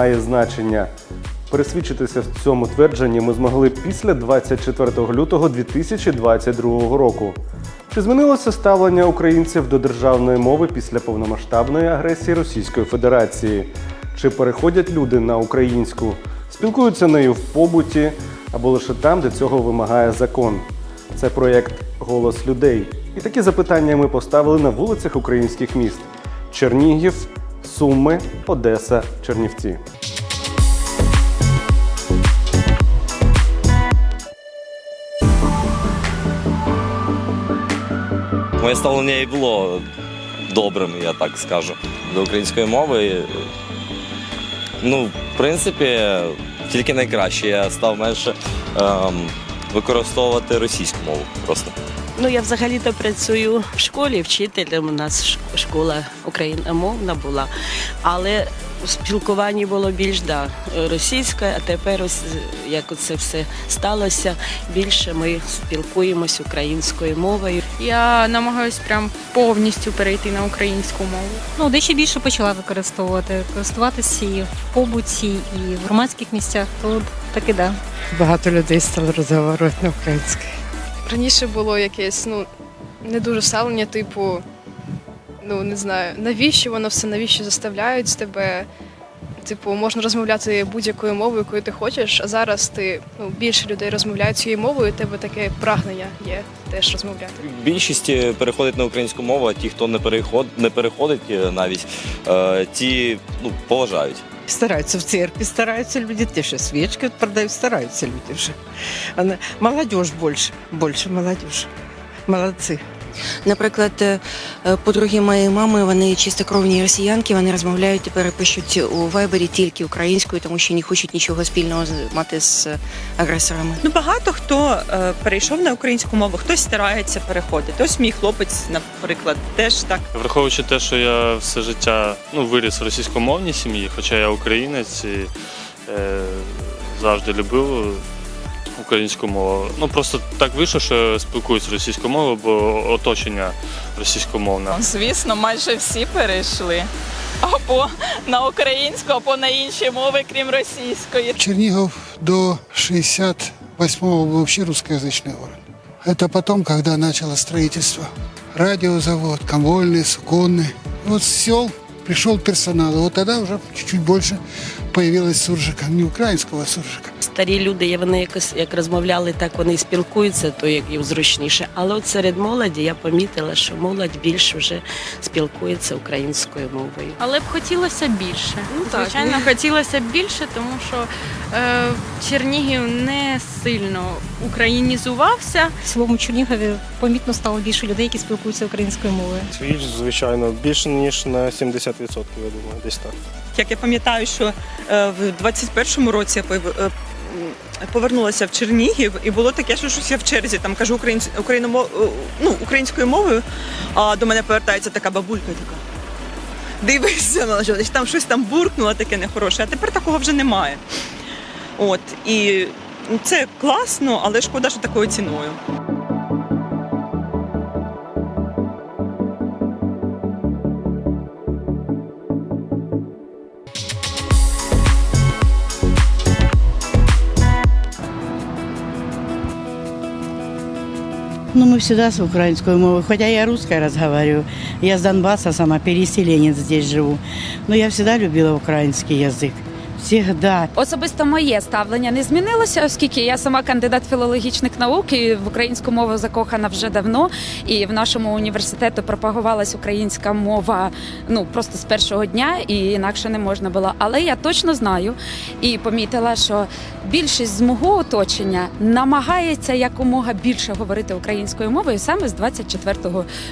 має значення. Пересвідчитися в цьому твердженні ми змогли після 24 лютого 2022 року. Чи змінилося ставлення українців до державної мови після повномасштабної агресії Російської Федерації? Чи переходять люди на українську, спілкуються нею в побуті або лише там, де цього вимагає закон? Це проєкт Голос людей. І такі запитання ми поставили на вулицях українських міст: Чернігів, Суми, Одеса, Чернівці. Моє ставлення і було добрим, я так скажу, до української мови. Ну, в принципі, тільки найкраще. Я став менше ем, використовувати російську мову просто. Ну, я взагалі-то працюю в школі, вчителем. У нас школа україномовна була, але в спілкуванні було більш да, російська, а тепер ось як це все сталося, більше ми спілкуємось українською мовою. Я намагаюся прям повністю перейти на українську мову. Ну, дещо більше почала використовувати, користуватися і в побуті, і в громадських місцях. То таки да. Багато людей стало розмовляти на українській. Раніше було якесь ну не дуже ставлення, типу, ну не знаю, навіщо воно все, навіщо заставляють тебе. Типу, можна розмовляти будь-якою мовою, якою ти хочеш, а зараз ти ну, більше людей розмовляють цією мовою, і тебе таке прагнення є теж розмовляти. Більшість переходить на українську мову, а ті, хто не переход, не переходить е, навіть, е, ті ну, поважають. Стараються в церкві, стараються люди, те, що свічки продають, стараються люди вже. А не- больше, більше, більше молодіж. Наприклад, е, е, подруги моєї мами, вони чистокровні росіянки, вони розмовляють тепер і пишуть у вайбері тільки українською, тому що не хочуть нічого спільного мати з е, агресорами. Ну багато хто е, перейшов на українську мову, хтось старається переходити. Ось мій хлопець, наприклад, теж так. Враховуючи те, що я все життя ну, виріс в російськомовній сім'ї, хоча я українець і е, завжди любив українську мову. Ну просто так вийшло, що я спілкуюся російською мовою, бо оточення російськомовне. Звісно, майже всі перейшли або на українську, або на інші мови, крім російської. Чернигов до 68-го был вообще русскоязычный город. Это потом, когда началось строительство. Радиозавод, комвольный, суконный. Вот с сел пришел персонал. И вот тогда уже чуть-чуть больше появилось суржика. Не украинского, а суржика. Старі люди, я- вони якось як розмовляли, так вони і спілкуються, то як їм зручніше. Але от серед молоді я помітила, що молодь більше вже спілкується українською мовою. Але б хотілося більше. Ну, так. Звичайно, хотілося б більше, тому що е, Чернігів не сильно українізувався. В цілому Чернігові помітно стало більше людей, які спілкуються українською мовою. Більш, звичайно, більше ніж на 70%, я думаю, десь так. Як я пам'ятаю, що е, в 21-му році е, повернулася в Чернігів, і було таке, що щось я в черзі там кажу українсь, е, ну, українською мовою, а до мене повертається така бабулька така. Дивишся, на що там щось там буркнуло таке нехороше, а тепер такого вже немає. От, і це класно, але шкода, що такою ціною. Всегда с украинской мовой, хотя я русская разговариваю. Я с Донбасса сама, переселенец здесь живу. Но я всегда любила украинский язык. Всегда. Особисто моє ставлення не змінилося, оскільки я сама кандидат філологічних наук і в українську мову закохана вже давно. І в нашому університету пропагувалась українська мова ну просто з першого дня, і інакше не можна було. Але я точно знаю і помітила, що більшість з мого оточення намагається якомога більше говорити українською мовою саме з 24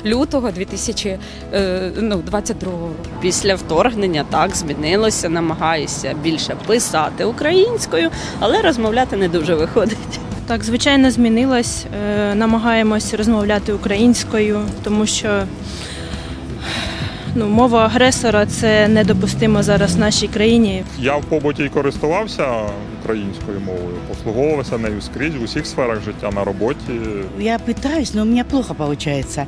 лютого 2022 року. Після вторгнення так змінилося, намагаюся більше писати українською, але розмовляти не дуже виходить. Так, звичайно, змінилось. Е, намагаємось розмовляти українською, тому що ну, мова агресора це недопустимо зараз в нашій країні. Я в побуті й користувався українською мовою, послуговувався нею скрізь в усіх сферах життя на роботі. Я пытаюсь, но у меня плохо получается.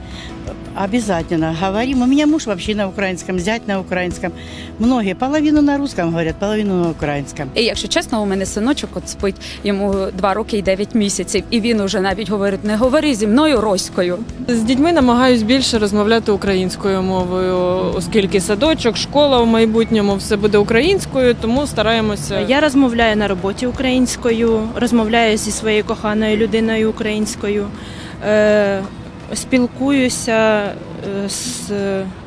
Обязательно говорим. У меня муж вообще на украинском, зять на украинском. Многие половину на русском говорят, половину на украинском. І якщо чесно, у мене синочок от спить йому 2 роки і 9 місяців, і він уже навіть говорить: не говори зі мною роською. З дітьми намагаюсь більше розмовляти українською мовою, оскільки садочок, школа в майбутньому все буде українською, тому стараємося. Я розмовляю на роботі українською, розмовляю зі своєю коханою людиною українською, е, спілкуюся е, з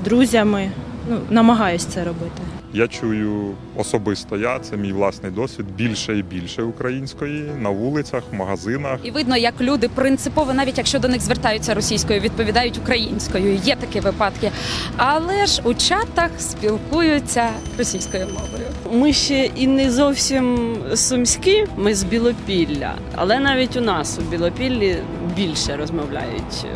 друзями. Ну, намагаюсь це робити. Я чую особисто я, це мій власний досвід, більше і більше української на вулицях, в магазинах. І видно, як люди принципово, навіть якщо до них звертаються російською, відповідають українською. Є такі випадки. Але ж у чатах спілкуються російською мовою. Ми ще і не зовсім сумські, ми з Білопілля, але навіть у нас у Білопіллі більше розмовляють е,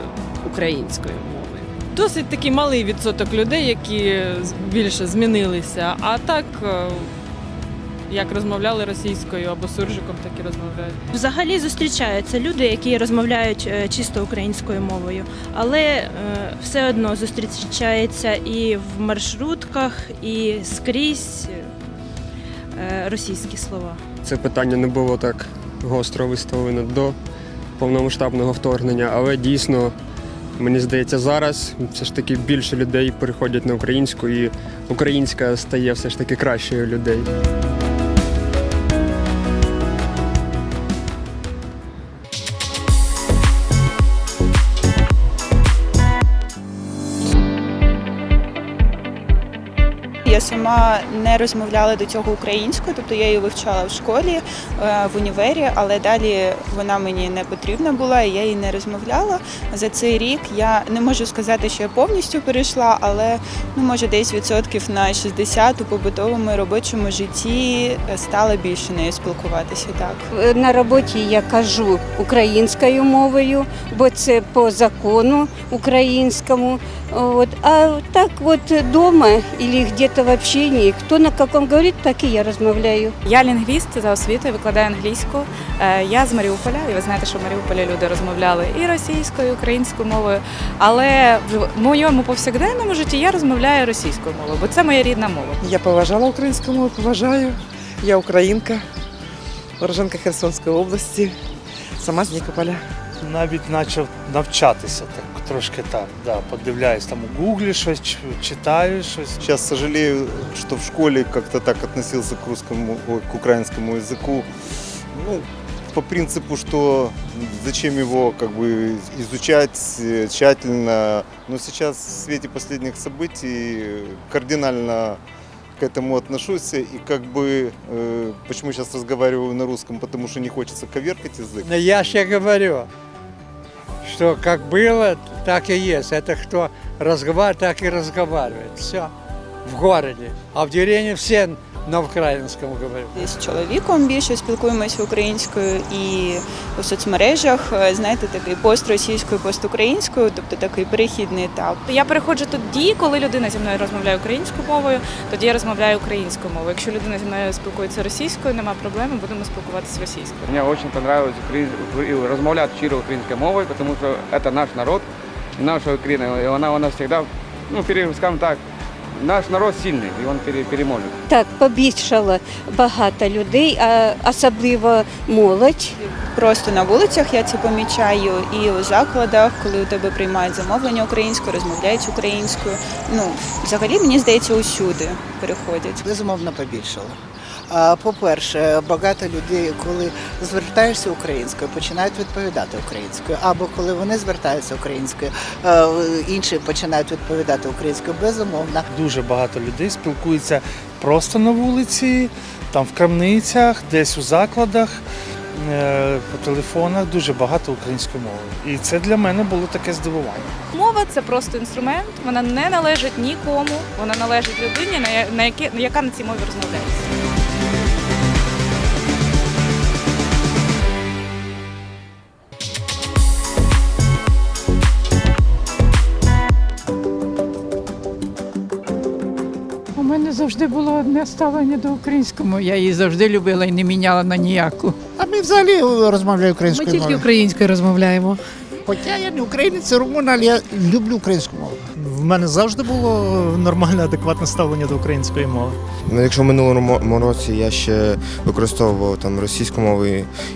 українською мовою. Досить такий малий відсоток людей, які з- більше змінилися. А так, е, як розмовляли російською або суржиком, так і розмовляють. Взагалі зустрічаються люди, які розмовляють е, чисто українською мовою, але все одно зустрічається і в маршрутках, і скрізь російські слова. Це питання не було так гостро виставлено до повномасштабного вторгнення, але дійсно, мені здається, зараз все ж таки більше людей переходять на українську, і українська стає все ж таки кращою людей. Я сама не розмовляла до цього українською, тобто я її вивчала в школі, е, в універі, але далі вона мені не потрібна була, і я її не розмовляла. За цей рік я не можу сказати, що я повністю перейшла, але ну може десь відсотків на 60 у побутовому і робочому житті е, стала більше нею спілкуватися. Так На роботі я кажу українською мовою, бо це по закону українському. От. А так от вдома або где-то в общении, хто на каком говорить, так і я розмовляю. Я лінгвіст за освітою, викладаю англійську. Е, Я з Маріуполя, і ви знаєте, що в Маріуполі люди розмовляли і російською, і українською мовою. Але в моєму повсякденному житті я розмовляю російською мовою, бо це моя рідна мова. Я поважала українську мову, поважаю. Я українка, уроженка Херсонської області, сама з Нікополя. Навіть почав навчатися так, трошки так. Да, подивляюсь там у гуглі щось, ч- читаю щось. Сейчас сожалею, что в школе как-то так относился к русскому, ой, к украинскому языку. Ну, по принципу, что зачем его как бы изучать э, тщательно. Но сейчас в свете последних событий кардинально к этому отношусь. И как бы, э, почему сейчас разговариваю на русском, потому что не хочется коверкать язык. Я ще говорю, что как было, так и есть. Это кто разговаривает, так и разговаривает. Все. В городе. А в деревне все на українському говорю. з чоловіком більше спілкуємося українською і у соцмережах е, знаєте такий пост російською, пост українською, тобто такий перехідний етап. Я переходжу тоді, коли людина зі мною розмовляє українською мовою, тоді я розмовляю українською мовою. Якщо людина зі мною спілкується російською, нема проблеми, будемо спілкуватися російською. Мне очень понравилось украин- размовлять щиро українською мовою, потому что это наш народ, наша Україна, і вона у нас всегда, ну, скажем так, наш народ сильний, і він пере- переможе. Так, побільшало багато людей, а особливо молодь. Просто на вулицях я це помічаю, і у закладах, коли у тебе приймають замовлення українською, розмовляють українською. Ну, взагалі, мені здається, усюди переходять. Безумовно, побільшало. По-перше, багато людей, коли звертаєшся українською, починають відповідати українською. Або коли вони звертаються українською, інші починають відповідати українською. Безумовно. Дуже багато людей спілкуються просто на вулиці, там в крамницях, десь у закладах, е, по телефонах. Дуже багато української мови. І це для мене було таке здивування. Мова це просто інструмент, вона не належить нікому, вона належить людині, на яка на цій мові розмовляється. Завжди було одне ставлення до українському. Я її завжди любила і не міняла на ніяку. А ми взагалі розмовляємо українською Ми тільки мовою. українською розмовляємо. Хоча я не українець, румун, але я люблю українську мову. В мене завжди було нормальне, адекватне ставлення до української мови. Ну, якщо в минулому році я ще використовував там російську мову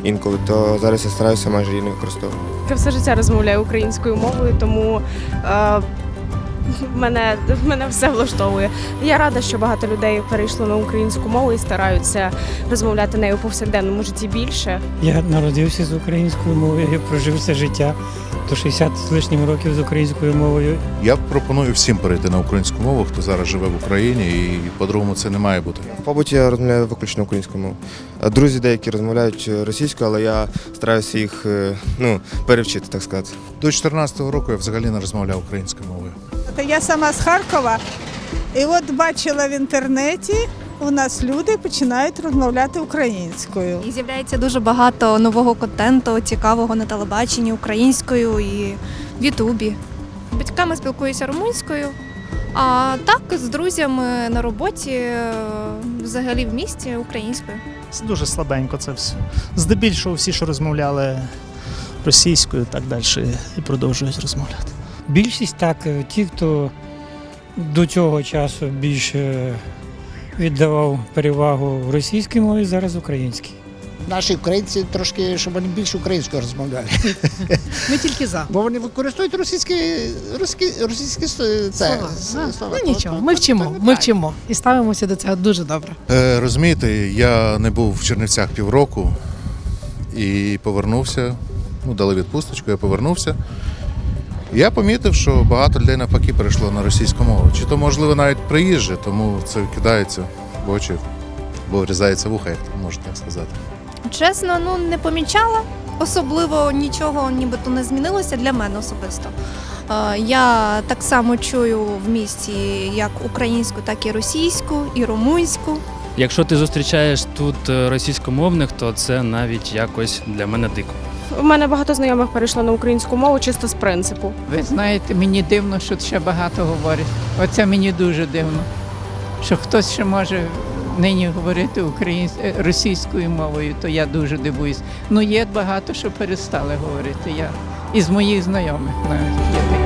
інколи, то зараз я стараюся майже її не використовувати. Я все життя розмовляю українською мовою, тому е, мене, мене все влаштовує. Я рада, що багато людей перейшло на українську мову і стараються розмовляти нею у повсякденному житті більше. Я народився з українською мовою, я прожив все життя до 60 з лишнім років з українською мовою. Я пропоную всім перейти на українську мову, хто зараз живе в Україні, і по-другому це не має бути. Побуті я розмовляю виключно українською мовою. Друзі деякі розмовляють російською, але я стараюся їх е, ну, перевчити, так сказати. До 2014 року я взагалі не розмовляв українською мовою. Я сама з Харкова, і от бачила в інтернеті, у нас люди починають розмовляти українською. І з'являється дуже багато нового контенту, цікавого на телебаченні українською і в Ютубі. Батьками спілкуюся румунською, а так з друзями на роботі, е, взагалі в місті українською. Це дуже слабенько це все. Здебільшого всі, що розмовляли російською, так далі і продовжують розмовляти. Більшість так, е, ті, хто до цього часу більше віддавав перевагу російській мові, зараз українській. Наші українці трошки, щоб вони більше українською розмовляли. Ми тільки за. Бо вони використовують російські, російські, російські це, Слова. слова. Ну нічого, ми вчимо, ми вчимо і ставимося до цього дуже добре. Е, розумієте, я не був в Чернівцях півроку і повернувся. Ну, дали відпусточку, я повернувся. Я помітив, що багато людей навпаки перейшло на російську мову. Чи то, можливо, навіть приїжджі, тому це кидається в очі, бо врізається в ухо, як можна так сказати. Чесно, ну не помічала. Особливо нічого нібито не змінилося для мене особисто. Е, Я так само чую в місті як українську, так і російську, і румунську. Якщо ти зустрічаєш тут е, російськомовних, то це навіть якось для мене дико. У мене багато знайомих перейшло на українську мову чисто з принципу. Ви знаєте, мені дивно, що ще багато говорять. Оце мені дуже дивно. Що хтось ще може нині говорити українсь... е, російською мовою, то я дуже дивуюсь. Ну є багато, що перестали говорити. Я із моїх знайомих навіть є.